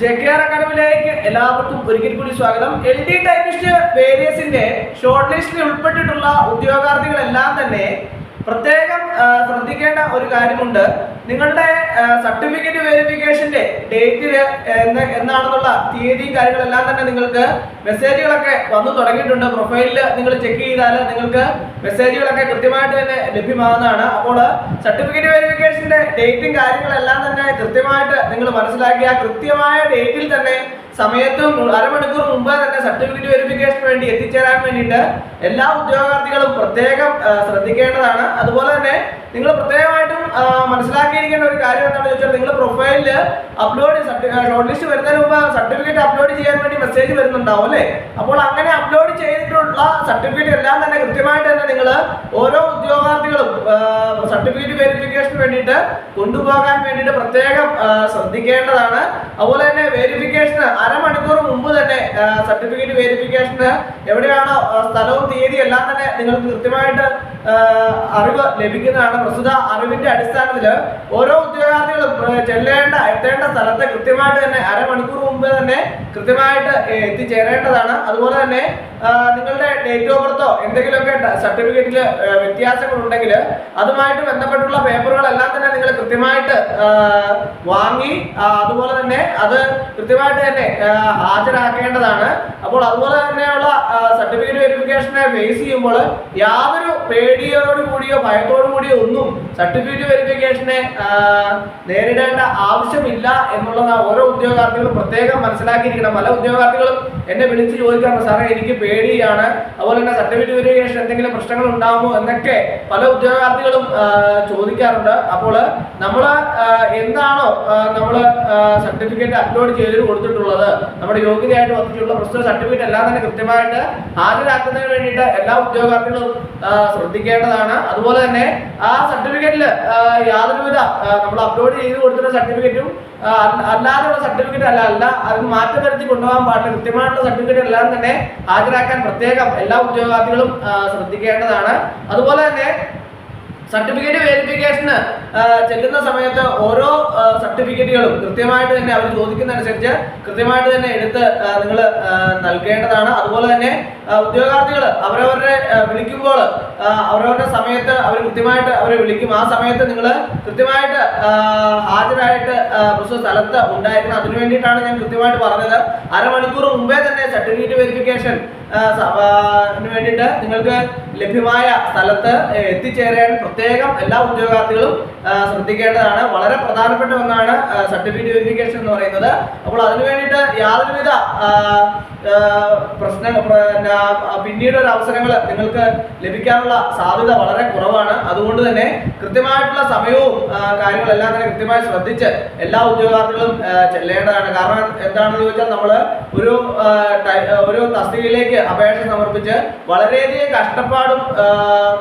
ജെകെആർ അക്കാഡമിയിലേക്ക് എല്ലാവർക്കും ഒരിക്കൽ കൂടി സ്വാഗതം. എൽ ഡി ടൈപ്പിസ്റ്റ് വേരിയസിന്റെ ഷോർട്ട് ലിസ്റ്റിൽ ഉൾപ്പെട്ടിട്ടുള്ള ഉദ്യോഗാർത്ഥികളെല്ലാം തന്നെ പ്രത്യേകം ശ്രദ്ധിക്കേണ്ട ഒരു കാര്യമുണ്ട്. നിങ്ങളുടെ സർട്ടിഫിക്കറ്റ് വെരിഫിക്കേഷന്റെ ഡേറ്റ് എന്നാണെന്നുള്ള തീയതിയും കാര്യങ്ങളെല്ലാം തന്നെ നിങ്ങൾക്ക് മെസ്സേജുകളൊക്കെ വന്നു തുടങ്ങിയിട്ടുണ്ട്. പ്രൊഫൈലിൽ നിങ്ങൾ ചെക്ക് ചെയ്താൽ നിങ്ങൾക്ക് മെസ്സേജുകളൊക്കെ കൃത്യമായിട്ട് തന്നെ ലഭ്യമാകുന്നതാണ്. അപ്പോൾ സർട്ടിഫിക്കറ്റ് വെരിഫിക്കേഷന്റെ ഡേറ്റും കാര്യങ്ങളെല്ലാം തന്നെ കൃത്യമായിട്ട് നിങ്ങൾ മനസ്സിലാക്കിയ കൃത്യമായ ഡേറ്റിൽ തന്നെ സമയത്തും അരമണിക്കൂർ മുമ്പ് തന്നെ സർട്ടിഫിക്കറ്റ് വെരിഫിക്കേഷന് വേണ്ടി എത്തിച്ചേരാൻ വേണ്ടിയിട്ട് എല്ലാ ഉദ്യോഗാർത്ഥികളും പ്രത്യേകം ശ്രദ്ധിക്കേണ്ടതാണ്. അതുപോലെ തന്നെ നിങ്ങൾ പ്രത്യേകമായിട്ടും മനസ്സിലാക്കിയിരിക്കേണ്ട ഒരു കാര്യം എന്താണെന്ന് ചോദിച്ചാൽ നിങ്ങൾ പ്രൊഫൈലിൽ അപ്ലോഡ് ഷോർട്ട് ലിസ്റ്റ് വരുന്നതിന് മുമ്പ് സർട്ടിഫിക്കറ്റ് അപ്ലോഡ് ചെയ്യാൻ വേണ്ടി മെസ്സേജ് വരുന്നുണ്ടാവും അല്ലേ? അപ്പോൾ അങ്ങനെ അപ്ലോഡ് ചെയ്തിട്ടുള്ള സർട്ടിഫിക്കറ്റ് എല്ലാം തന്നെ കൃത്യമായിട്ട് തന്നെ നിങ്ങൾ ഓരോ ഉദ്യോഗാർത്ഥികളും സർട്ടിഫിക്കറ്റ് വെരിഫിക്കേഷന് വേണ്ടിയിട്ട് കൊണ്ടുപോകാൻ വേണ്ടിയിട്ട് പ്രത്യേകം ശ്രദ്ധിക്കേണ്ടതാണ്. അതുപോലെ തന്നെ വെരിഫിക്കേഷന് അരമണിക്കൂർ മുമ്പ് തന്നെ സർട്ടിഫിക്കറ്റ് വെരിഫിക്കേഷന് എവിടെയാണോ സ്ഥലവും തീയതി എല്ലാം തന്നെ നിങ്ങൾക്ക് കൃത്യമായിട്ട് അറിവ് ലഭിക്കുന്നതാണ്. പ്രസ്തുത അറിവിന്റെ അടിസ്ഥാനത്തിൽ ഓരോ ഉദ്യോഗാർത്ഥികളും ചെല്ലേണ്ട എത്തേണ്ട സ്ഥലത്ത് കൃത്യമായിട്ട് തന്നെ അരമണിക്കൂർ മുമ്പ് തന്നെ കൃത്യമായിട്ട് എത്തിച്ചേരേണ്ടതാണ്. അതുപോലെ തന്നെ നിങ്ങളുടെ ഡേറ്റ് ഓഫ് ബർത്തോ എന്തെങ്കിലുമൊക്കെ സർട്ടിഫിക്കറ്റിൽ വ്യത്യാസങ്ങൾ ഉണ്ടെങ്കിൽ അതുമായിട്ട് ബന്ധപ്പെട്ടുള്ള തന്നെ നിങ്ങൾ കൃത്യമായിട്ട് വാങ്ങി അതുപോലെ തന്നെ അത് കൃത്യമായിട്ട് തന്നെ ഹാജരാക്കേണ്ടതാണ്. അപ്പോൾ അതുപോലെ തന്നെയുള്ള സർട്ടിഫിക്കറ്റ് വെരിഫിക്കേഷനെ ബേസ് ചെയ്യുമ്പോൾ യാതൊരു പേടിയോട് കൂടിയോ ഭയത്തോടു കൂടിയോ ഒന്നും സർട്ടിഫിക്കറ്റ് വെരിഫിക്കേഷനെ നേരിടേണ്ട ആവശ്യമില്ല എന്നുള്ളത് ഓരോ ഉദ്യോഗാർത്ഥികളും പ്രത്യേകം മനസ്സിലാക്കിയിരിക്കണം. പല ഉദ്യോഗാർത്ഥികളും എന്നെ വിളിച്ച് ചോദിക്കാറുണ്ട് സാറേ എനിക്ക് പേടിയാണ്. അതുപോലെ തന്നെ സർട്ടിഫിക്കറ്റ് വെരിഫിക്കേഷൻ എന്തെങ്കിലും പ്രശ്നങ്ങൾ ഉണ്ടാകുമോ എന്നൊക്കെ പല ഉദ്യോഗാർത്ഥികളും ചോദിക്കാറുണ്ട്. അപ്പോൾ നമ്മൾ എന്താണോ നമ്മൾ സർട്ടിഫിക്കറ്റ് അപ്ലോഡ് ചെയ്ത് കൊടുത്തിട്ടുള്ളത് നമ്മുടെ യോഗ്യതയായിട്ട് വന്നിട്ടുള്ള പ്രശ്ന സർട്ടിഫിക്കറ്റ് എല്ലാം തന്നെ കൃത്യമായിട്ട് ഹാജരാക്കുന്നതിന് വേണ്ടിയിട്ട് എല്ലാ ഉദ്യോഗാർത്ഥികളും ശ്രദ്ധിക്കേണ്ടതാണ്. അതുപോലെ തന്നെ ആ സർട്ടിഫിക്കറ്റിൽ യാതൊരുവിധ നമ്മൾ അപ്ലോഡ് ചെയ്ത് കൊടുത്തിട്ടുള്ള സർട്ടിഫിക്കറ്റും അല്ലാതെയുള്ള സർട്ടിഫിക്കറ്റ് അല്ല അല്ല അതിന് മാറ്റം വരുത്തി കൊണ്ടുപോകാൻ പാടില്ല. കൃത്യമായിട്ടുള്ള സർട്ടിഫിക്കറ്റ് എല്ലാം തന്നെ ഹാജരാക്കാൻ പ്രത്യേകം എല്ലാ ഉദ്യോഗാർത്ഥികളും ശ്രദ്ധിക്കേണ്ടതാണ്. അതുപോലെ തന്നെ സർട്ടിഫിക്കറ്റ് വെരിഫിക്കേഷന് ചെല്ലുന്ന സമയത്ത് ഓരോ സർട്ടിഫിക്കറ്റുകളും കൃത്യമായിട്ട് തന്നെ അവർ ചോദിക്കുന്നതനുസരിച്ച് കൃത്യമായിട്ട് തന്നെ എടുത്ത് നിങ്ങൾ നൽകേണ്ടതാണ്. അതുപോലെ തന്നെ ഉദ്യോഗാർത്ഥികൾ അവരവരുടെ വിളിക്കുമ്പോൾ അവരവരുടെ സമയത്ത് അവർ കൃത്യമായിട്ട് അവരെ വിളിക്കും. ആ സമയത്ത് നിങ്ങൾ കൃത്യമായിട്ട് ഹാജരായിട്ട് പ്രസ്തുത സ്ഥലത്ത് ഉണ്ടായിരിക്കണം. അതിനു വേണ്ടിയിട്ടാണ് ഞാൻ കൃത്യമായിട്ട് പറഞ്ഞത്. അരമണിക്കൂർ മുമ്പേ തന്നെ സർട്ടിഫിക്കറ്റ് വെരിഫിക്കേഷൻ വേണ്ടിയിട്ട് നിങ്ങൾക്ക് ലഭ്യമായ സ്ഥലത്ത് എത്തിച്ചേരാൻ പ്രത്യേകം എല്ലാ ഉദ്യോഗാർത്ഥികളും ശ്രദ്ധിക്കേണ്ടതാണ്. വളരെ പ്രധാനപ്പെട്ട ഒന്നാണ് സർട്ടിഫിക്കറ്റ് വെരിഫിക്കേഷൻ എന്ന് പറയുന്നത്. അപ്പോൾ അതിനു വേണ്ടിയിട്ട് യാതൊരുവിധ ആ, ആ, പ്രശ്ന പ്ര- പിന്നെ, ആ, പിന്നീട് ഒരു അവസരങ്ങൾ നിങ്ങൾക്ക് ലഭിക്കാനുള്ള സാധ്യത വളരെ കുറവാണ്. അതുകൊണ്ട് തന്നെ കൃത്യമായിട്ടുള്ള സമയവും കാര്യങ്ങളെല്ലാം തന്നെ കൃത്യമായി ശ്രദ്ധിച്ച് എല്ലാ ഉദ്യോഗാർത്ഥികളും ചെല്ലേണ്ടതാണ്. കാരണം എന്താണെന്ന് ചോദിച്ചാൽ നമ്മൾ ഒരു ഒരു തസ്തികയിലേക്ക് അപേക്ഷ സമർപ്പിച്ച് വളരെയധികം കഷ്ടപ്പാടും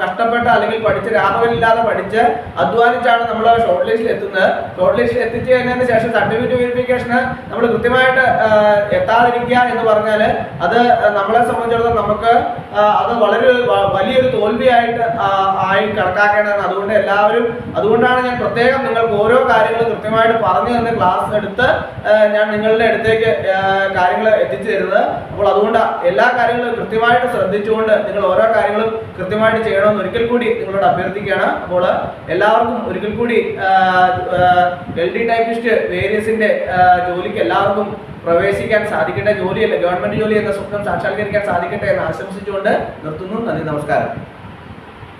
കഷ്ടപ്പെട്ട അല്ലെങ്കിൽ പഠിച്ച് രാമകലില്ലാതെ പഠിച്ച് അധ്വാനിച്ചാണ് നമ്മൾ ഷോർട്ട് ലിസ്റ്റിൽ എത്തുന്നത്. ഷോർട്ട് ലിസ്റ്റിൽ എത്തിച്ചു കഴിഞ്ഞതിന് ശേഷം സർട്ടിഫിക്കറ്റ് വെരിഫിക്കേഷന് നമ്മൾ കൃത്യമായിട്ട് എത്താതിരിക്കുക എന്ന് പറഞ്ഞാൽ അത് നമ്മളെ സംബന്ധിച്ചിടത്തോളം നമുക്ക് അത് വളരെ വലിയൊരു തോൽവിയായിട്ട് ആ, ആയി കണക്കാക്കേണ്ടതാണ് അതുകൊണ്ട് എല്ലാവരും അതുകൊണ്ടാണ് ഞാൻ പ്രത്യേകം നിങ്ങൾക്ക് ഓരോ കാര്യങ്ങളും കൃത്യമായിട്ട് പറഞ്ഞു തന്ന് ക്ലാസ് എടുത്ത് ഞാൻ നിങ്ങളുടെ അടുത്തേക്ക് കാര്യങ്ങൾ എത്തിച്ചു തരുന്നത്. അപ്പോൾ അതുകൊണ്ട് എല്ലാ കാര്യങ്ങളും കൃത്യമായിട്ട് ശ്രദ്ധിച്ചുകൊണ്ട് നിങ്ങൾ ഓരോ കാര്യങ്ങളും കൃത്യമായിട്ട് ചെയ്യണമെന്ന് ഒരിക്കൽ കൂടി നിങ്ങളോട് അഭ്യർത്ഥിക്കുകയാണ്. അപ്പോൾ എല്ലാവർക്കും ഒരിക്കൽ കൂടി എൽ ഡി ടൈപ്പിസ്റ്റ് വേരിയസിന്റെ ജോലിക്ക് എല്ലാവർക്കും പ്രവേശിക്കാൻ സാധിക്കട്ടെ. ജോലിയല്ല ഗവൺമെന്റ് ജോലി എന്ന സ്വപ്നം സാക്ഷാത്കരിക്കാൻ സാധിക്കട്ടെ എന്ന് ആശംസിച്ചുകൊണ്ട് നിർത്തുന്നു. നന്ദി നമസ്കാരം.